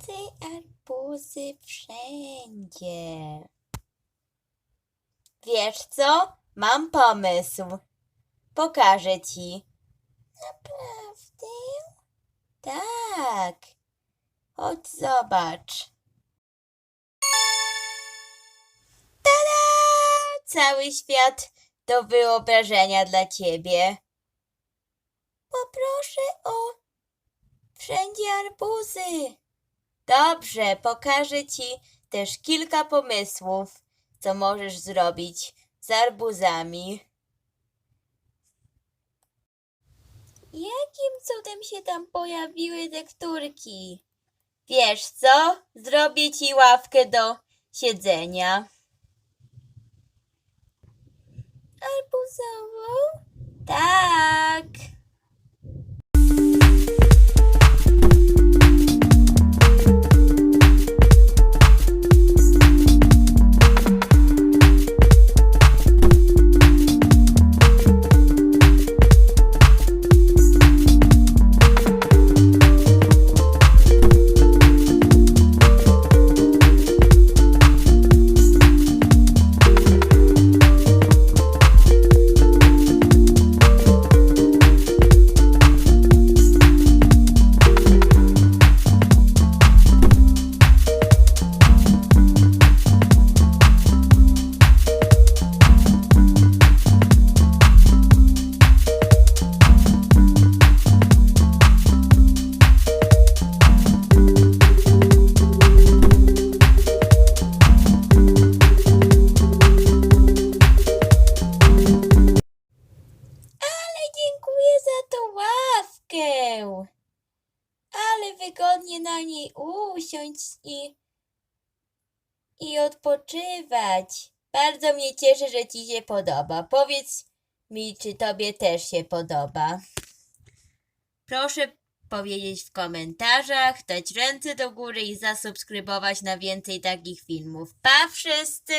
Więcej arbuzy wszędzie. Wiesz co? Mam pomysł. Pokażę ci. Naprawdę? Tak. Chodź zobacz. Tada! Cały świat do wyobrażenia dla ciebie. Poproszę o wszędzie arbuzy. Dobrze, pokażę ci też kilka pomysłów, co możesz zrobić z arbuzami. Jakim cudem się tam pojawiły tekturki? Wiesz co? Zrobię ci ławkę do siedzenia. Arbuzową? Tak. Ale wygodnie na niej usiąść i, i odpoczywać. Bardzo mnie cieszy, że Ci się podoba. Powiedz mi, czy Tobie też się podoba. Proszę powiedzieć w komentarzach, dać ręce do góry i zasubskrybować na więcej takich filmów. Pa wszyscy!